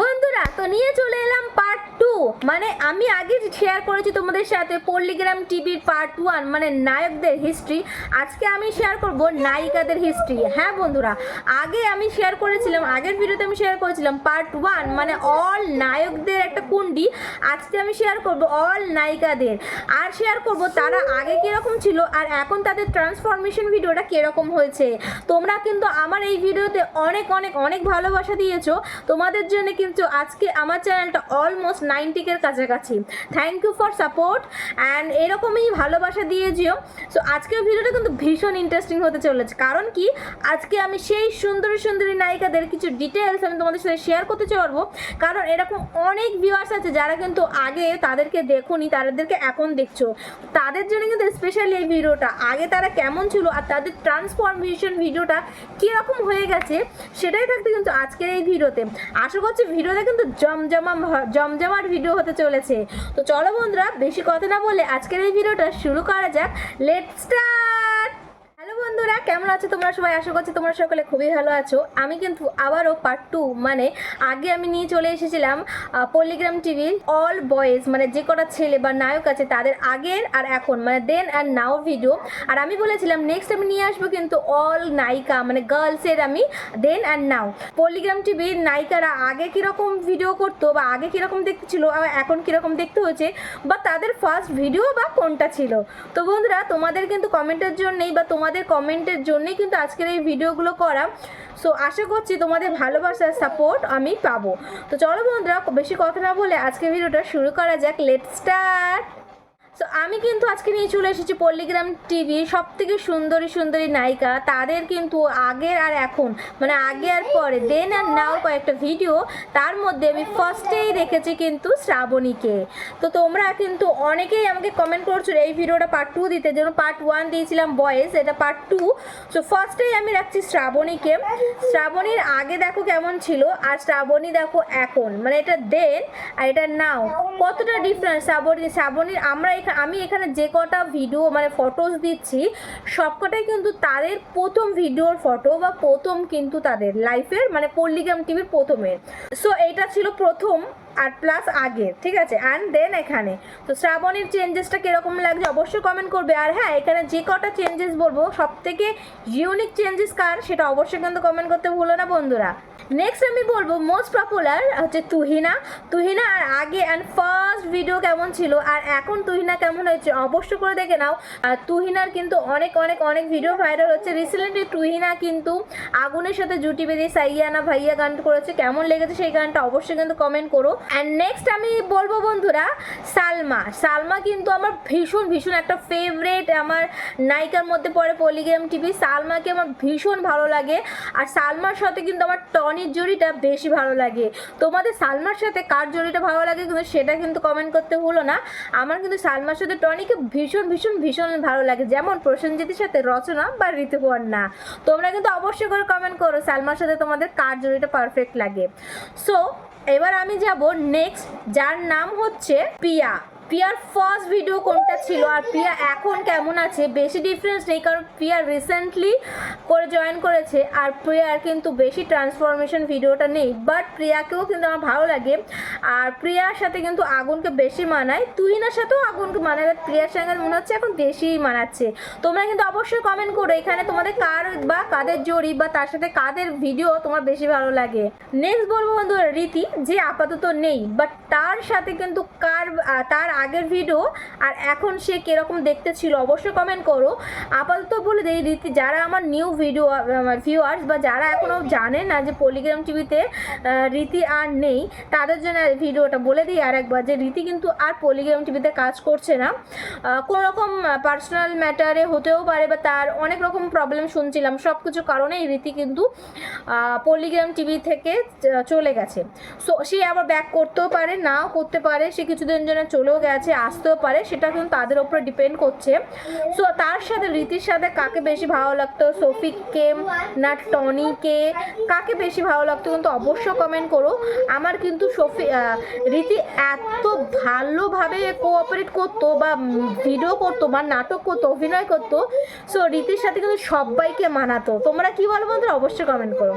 বন্ধুরা, তো নিয়ে চলে এলাম পার্ট টু মানে আমি আগে শেয়ার করেছি তোমাদের সাথে পল্লিগ্রাম টিভির পার্ট ওয়ান মানে নায়কদের হিস্ট্রি আজকে আমি শেয়ার করব নায়িকাদের হিস্ট্রি হ্যাঁ বন্ধুরা, আগে আমি শেয়ার করেছিলাম, আগের ভিডিওতে আমি শেয়ার করেছিলাম পার্ট ওয়ান মানে অল নায়কদের একটা কুন্ডি আজকে আমি শেয়ার করব অল নায়িকাদের। আর শেয়ার করব তারা আগে কীরকম ছিল, আর এখন তাদের ট্রান্সফরমেশন ভিডিওটা কীরকম হয়েছে। তোমরা কিন্তু আমার এই ভিডিওতে অনেক অনেক অনেক ভালোবাসা দিয়েছ। তোমাদের জন্য কিন্তু আজকে আমার চ্যানেলটা অলমোস্ট নাইনটিকের কাছাকাছি। Thank you for support and এরকমই ভালোবাসা দিয়ে যেও। সো আজকের ভিডিওটা কিন্তু ভীষণ ইন্টারেস্টিং হতে চলেছে। কারণ কি? আজকে আমি সেই সুন্দরী সুন্দরী নায়িকাদের কিছু ডিটেলস আমি তোমাদের সাথে শেয়ার করতে পারব কারণ এরকম অনেক ভিউয়ার্স আছে যারা কিন্তু আগে তাদেরকে দেখোনি, তাদেরকে এখন দেখছ। তাদের জন্য কিন্তু স্পেশালি এই ভিডিওটা আগে তারা কেমন ছিল আর তাদের ট্রান্সফরমেশন ভিডিওটা কীরকম হয়ে গেছে, সেটাই থাকতে কিন্তু আজকের এই ভিডিওতে আশা করছি ভিডিওটা কিন্তু জমজমা জমজমার ভিডিও হতে চলেছে। তো চলো বন্ধুরা, বেশি কথা না বলে আজকের এই ভিডিওটা শুরু করা যাক। লেট স্টার্ট বন্ধুরা, কেমন আছো তোমরা সবাই? আশা করছি তোমরা সকলে খুবই ভালো আছো। আমি কিন্তু আবারও পার্ট টু মানে আগে আমি নিয়ে চলে এসেছিলাম পলিগ্রাম টিভির অল বয়েজ মানে যে কটা ছেলে বা নায়ক আছে তাদের আগের আর এখন মানে দেন অ্যান্ড নাও ভিডিও আর আমি বলেছিলাম নেক্সট আমি নিয়ে আসব কিন্তু অল নায়িকা মানে গার্লসের আমি দেন অ্যান্ড নাও পলিগ্রাম টিভির নায়িকারা আগে কীরকম ভিডিও করতো বা আগে কীরকম দেখতে ছিল আর এখন কীরকম দেখতে হয়েছে, বা তাদের ফার্স্ট ভিডিও বা কোনটা ছিল? তো বন্ধুরা, তোমাদের কিন্তু কমেন্টের জন্যই বা তোমাদের কমেন্টের জন্যই কিন্তু আজকের এই ভিডিওগুলো করা। সো আশা করছি তোমাদের ভালোবাসার সাপোর্ট আমি পাবো। তো চলো বন্ধুরা, বেশি কথা না বলে আজকের ভিডিওটা শুরু করা যাক। লেট স্টার্ট সো আমি কিন্তু আজকে নিয়ে চলে এসেছি পল্লিগ্রাম টিভি সব থেকে সুন্দরী সুন্দরী নায়িকা। তাদের কিন্তু আগের আর এখন মানে আগে আর পরে। দেন আর নাও কয়েকটা ভিডিও তার মধ্যে আমি ফার্স্টেই রেখেছি কিন্তু শ্রাবণীকে। তো তোমরা কিন্তু অনেকেই আমাকে কমেন্ট করছ এই ভিডিওটা পার্ট টু দিতে, যেন পার্ট ওয়ান দিয়েছিলাম বয়েস এটা পার্ট টু সো ফার্স্টেই আমি রাখছি শ্রাবণীকে। শ্রাবণীর আগে দেখো কেমন ছিল, আর শ্রাবণী দেখো এখন। মানে এটা দেন আর এটা নাও কতটা ডিফারেন্স শ্রাবণী, শ্রাবণীর আমরা এখানে আমি এখানে যে কটা ভিডিও মানে ফটোস দিচ্ছি, সবকটাই কিন্তু তাদের প্রথম ভিডিওর ফটো বা প্রথম কিন্তু তাদের লাইফের মানে পল্লিগ্রাম টিভির প্রথমের। সো এটা ছিল প্রথম আর প্লাস আগে, ঠিক আছে? অ্যান্ড দেন এখানে। তো শ্রাবণীর চেঞ্জেসটা কীরকম লাগছে অবশ্যই কমেন্ট করবে। আর হ্যাঁ এখানে যে কটা চেঞ্জেস বলব সব থেকে ইউনিক চেঞ্জেস কার, সেটা অবশ্যই কিন্তু কমেন্ট করতে ভুলো না বন্ধুরা। নেক্সট আমি বলব মোস্ট পপুলার হচ্ছে তুহিনা। তুহিনা, আর আগে অ্যান্ড ফার্স্ট ভিডিও কেমন ছিল, আর এখন তুহিনা কেমন হয়েছে অবশ্য করে দেখে নাও। আর তুহিনার কিন্তু অনেক অনেক অনেক ভিডিও ভাইরাল হচ্ছে। রিসেন্টলি তুহিনা কিন্তু আগুনের সাথে জুটি বেরিয়ে সাইয়ানা ভাইয়া গান করেছে। কেমন লেগেছে সেই গানটা অবশ্যই কিন্তু কমেন্ট করো। অ্যান্ড নেক্সট আমি বলব বন্ধুরা, সালমা। সালমা কিন্তু আমার ভীষণ ভীষণ একটা ফেভারেট আমার নায়িকার মধ্যে পড়ে পলিগ্রাম টিভি সালমাকে আমার ভীষণ ভালো লাগে। আর সালমার সাথে কিন্তু আমার টনির জড়িটা বেশি ভালো লাগে। তোমাদের সালমার সাথে কার জড়িটা ভালো লাগে কিন্তু সেটা কিন্তু কমেন্ট করতে হলো না। আমার কিন্তু সালমার সাথে টনিকে ভীষণ ভীষণ ভীষণ ভালো লাগে। যেমন প্রসেনজিতের সাথে রচনা বা ঋতুপর্ণা। তোমরা কিন্তু অবশ্যই করে কমেন্ট করো সালমার সাথে তোমাদের কার জড়িটা পারফেক্ট লাগে। সো এবার আমি যাব নেক্সট যার নাম হচ্ছে পিয়া। পিয়ার ফার্স্ট ভিডিও কোনটা ছিল আর পিয়া এখন কেমন আছে? বেশি ডিফারেন্স নেই কারণ পিয়া রিসেন্টলি করে জয়েন করেছে আর প্রিয়ার কিন্তু বেশি ট্রান্সফরমেশন ভিডিওটা নেই। বাট প্রিয়াকেও কিন্তু আমার ভালো লাগে আর প্রিয়ার সাথে কিন্তু আগুনকে বেশি মানায়। তুহিনার সাথেও আগুনকে মানায়, but প্রিয়ার সঙ্গে মনে হচ্ছে এখন বেশিই মানাচ্ছে। তোমরা কিন্তু অবশ্যই কমেন্ট করো এখানে তোমাদের কার বা কাদের জড়ি বা তার সাথে কাদের ভিডিও তোমার বেশি ভালো লাগে। নেক্সট বলব বন্ধু রীতি, যে আপাতত নেই বাট তার সাথে কিন্তু কার তার আগের ভিডিও আর এখন সে কীরকম দেখতে ছিল অবশ্যই কমেন্ট করো। আপাতত বলে দেই, রীতি, যারা আমার নিউ ভিডিও ভিউয়ার্স বা যারা এখনও জানে না যে পলিগ্রাম টিভিতে রীতি আর নেই, তাদের জন্য ভিডিওটা বলে দিই আর একবার যে রীতি কিন্তু আর পলিগ্রাম টিভিতে কাজ করছে না। কোনো রকম পার্সোনাল ম্যাটারে হতেও পারে বা তার অনেক রকম প্রবলেম শুনছিলাম সব কিছু কারণেই রীতি কিন্তু পলিগ্রাম টিভি থেকে চলে গেছে। সো সে আবার ব্যাক করতেও পারে, নাও করতে পারে, সে কিছুদিন জন্য চলেও গেছে, আসতেও পারে, সেটা কিন্তু তাদের উপরে ডিপেন্ড করছে। সো তার সাথে, রীতির সাথে কাকে বেশি ভালো লাগতো? সফিককে, না টনিকে? কাকে বেশি ভালো লাগতো কিন্তু অবশ্যই কমেন্ট করো, আমার কিন্তু সফি রীতি এত ভালোভাবে কোঅপারেট করতো বা ভিডিও করতো বা নাটক করতো, অভিনয় করতো সো রীতির সাথে কিন্তু সবাইকে মানাতো। তোমরা কি বলো বন্ধুরা? অবশ্যই কমেন্ট করো।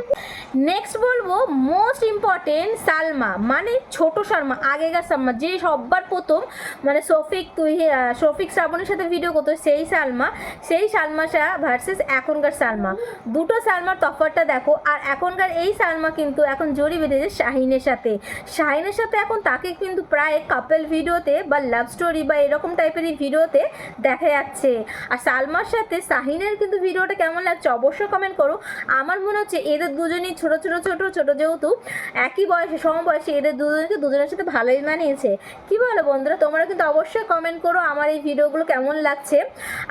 নেক্সট বলব মোস্ট ইম্পর্টেন্ট সালমা মানে ছোট সালমা, আগেকার সালমা, যে সবার প্রথম মানে শফিক, তুই শফিক শ্রাবণের সাথে ভিডিও করতো, সেই সালমা সেই সালমা শাহ ভার্সেস এখনকার সালমা। দুটো সালমার তফাৎটা দেখো, আর এখনকার এই সালমা কিন্তু এখন জড়ি বেঁধেছে শাহিনের সাথে। শাহিনের সাথে এখন তাকে কিন্তু প্রায় কাপেল ভিডিওতে বা লাভ স্টোরি বা এরকম টাইপেরই ভিডিওতে দেখা যাচ্ছে। আর সালমার সাথে শাহিনের কিন্তু ভিডিওটা কেমন লাগছে অবশ্যই কমেন্ট করো। আমার মনে হচ্ছে এদের দুজনই ছোট ছোট ছোট ছোট যেহেতু একই বয়সে, সমবয়সে এদের দুজনকে দুজনের সাথে ভালোই মানিয়েছে। কি বলো বন্ধুরা তোমরা কিন্তু অবশ্যই কমেন্ট করো আমার এই ভিডিওগুলো কেমন লাগছে।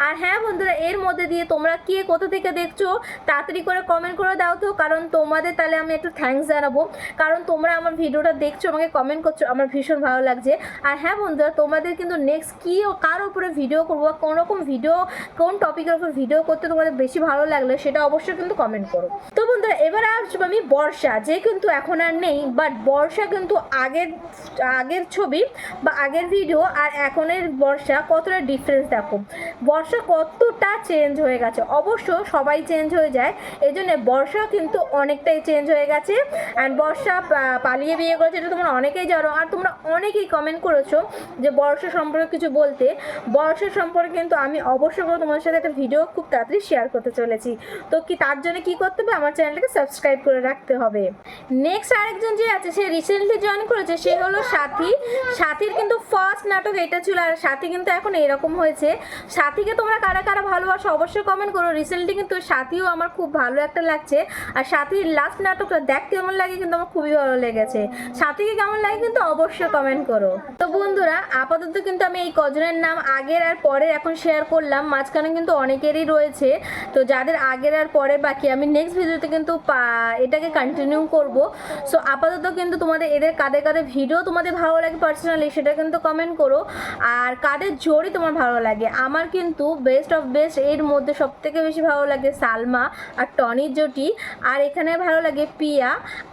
আর হ্যাঁ বন্ধুরা, এর মধ্যে দিয়ে তোমরা কে কোথা থেকে দেখছ, তাড়াতাড়ি করে কমেন্ট করে দাও তো, কারণ তোমাদের তাহলে আমি একটু থ্যাঙ্কস জানাব। কারণ তোমরা আমার ভিডিওটা দেখছ, আমাকে কমেন্ট করছ, আমার ভীষণ ভালো লাগছে। আর হ্যাঁ বন্ধুরা, তোমাদের কিন্তু নেক্সট কী কার উপরে ভিডিও করব কোন রকম ভিডিও কোন টপিকের উপর ভিডিও করতে তোমাদের বেশি ভালো লাগলে সেটা অবশ্যই কিন্তু কমেন্ট করো। তো বন্ধুরা, এবার আসব আমি বর্ষা, যে কিন্তু এখন আর নেই বাট বর্ষা কিন্তু আগের আগের ছবি বা আগের ভিডিও আর এখনের বর্ষা কতটা ডিফারেন্স দেখো। বর্ষা কতটা চেঞ্জ হয়ে গেছে। অবশ্য সবাই চেঞ্জ হয়ে যায় এই জন্য বর্ষা কিন্তু অনেকটাই চেঞ্জ হয়ে গেছে। অ্যান্ড বর্ষা পালিয়ে বিয়ে করেছে এটা তোমরা অনেকেই জানো। আর তোমরা অনেকেই কমেন্ট করেছ যে বর্ষা সম্পর্কে কিছু বলতে। বর্ষা সম্পর্কে কিন্তু আমি অবশ্যই করে তোমাদের সাথে একটা ভিডিও খুব তাড়াতাড়ি শেয়ার করতে চলেছি। তো কি, তার জন্য কি করতে হবে? আমার চ্যানেলটাকে সাবস্ক্রাইব করে রাখতে হবে। নেক্সট আরেকজন যে আছে, সে রিসেন্টলি জয়েন করেছে, সে হলো সাথী। সাথীর কিন্তু ফার্স্ট নাটক এটা ছিল আর সাথী কিন্তু এখন এরকম হয়েছে। সাথীকে তোমরা কারা কারা ভালোবাসো অবশ্যই কমেন্ট করো। রিসেন্টলি কিন্তু সাথীও আমার খুব ভালো একটা লাগছে। আর সাথীর লাস্ট নাটকটা দেখ কেমন লাগে কিন্তু আমার খুবই ভালো লেগেছে। সাথীকে কেমন লাগে কিন্তু অবশ্যই কমেন্ট করো। তো বন্ধুরা, আপাতত কিন্তু আমি এই কজনের নাম আগের আর পরের এখন শেয়ার করলাম। মাঝখানে কিন্তু অনেকেরই রয়েছে। তো যাদের আগের আর পরের বাকি, আমি নেক্সট ভিডিওতে কিন্তু এটাকে কন্টিনিউ করব। সো আপাতত কিন্তু তোমাদের, এদের কাদের কাদের ভিডিও তোমাদের ভালো লাগে পার্সোনালি সেটা কিন্তু কমেন্ট করো, আর কাদের জোড়ি তোমার ভালো লাগে? আমার কিন্তু বেস্ট অফ বেস্ট এর মধ্যে সব থেকে বেশি ভালো লাগে সালমা আর টনির জুটি, আর এখানে ভালো লাগে পিয়া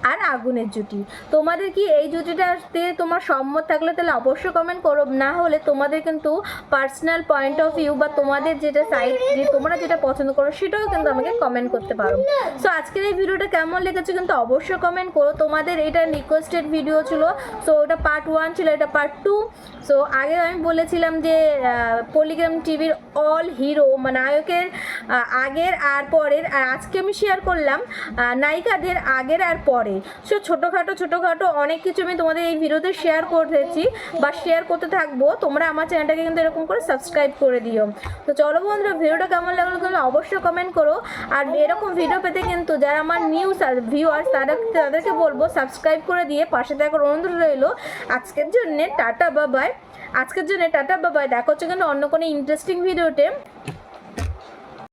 আর আগুনের জুটি। তোমাদের কি এই জুটিটাতে তোমার সম্মত থাকলে তাহলে অবশ্যই কমেন্ট করো, না হলে তোমাদের কিন্তু পার্সোনাল পয়েন্ট অফ ভিউ বা তোমাদের যেটা সাইড যে তোমরা যেটা পছন্দ করো সেটাও কিন্তু আমাকে কমেন্ট করতে পারো। সো আজকের এই ভিডিওটা কেমন লেগেছে কিন্তু অবশ্যই কমেন্ট করো। তোমাদের এটা রিকোয়েস্টেড ভিডিও ছিল সো ওটা পার্ট ওয়ান ছিল, এটা পার্ট টু সো আগে আমি বলেছিলাম যে পলিগ্রাম টিভির অল হিরো নায়কের আগের আর পরের, আর আজকে আমি শেয়ার করলাম নায়িকাদের আগের আর পরে সো ছোটোখাটো ছোটোখাটো অনেক কিছু আমি তোমাদের এই ভিডিওতে শেয়ার করেছি বা শেয়ার করতে থাকব। তোমরা আমার চ্যানেলটাকে কিন্তু এরকম করে সাবস্ক্রাইব করে দিও। তো চলো বন্ধুরা ভিডিওটা কেমন লাগল কিন্তু অবশ্যই কমেন্ট করো। আর এরকম ভিডিও পেতে কিন্তু যারা আমার নিউজ আর ভিউয়ার্স তারা, তাদেরকে বলব সাবস্ক্রাইব করে দিয়ে পাশে থাকার অনুরোধ রইল। আজকের জন্যে টাটা বাবাই আজকের জন্য টাটা বাবাই দেখা হচ্ছে কিন্তু অন্য কোনো ইন্টারেস্টিং ভিডিওতে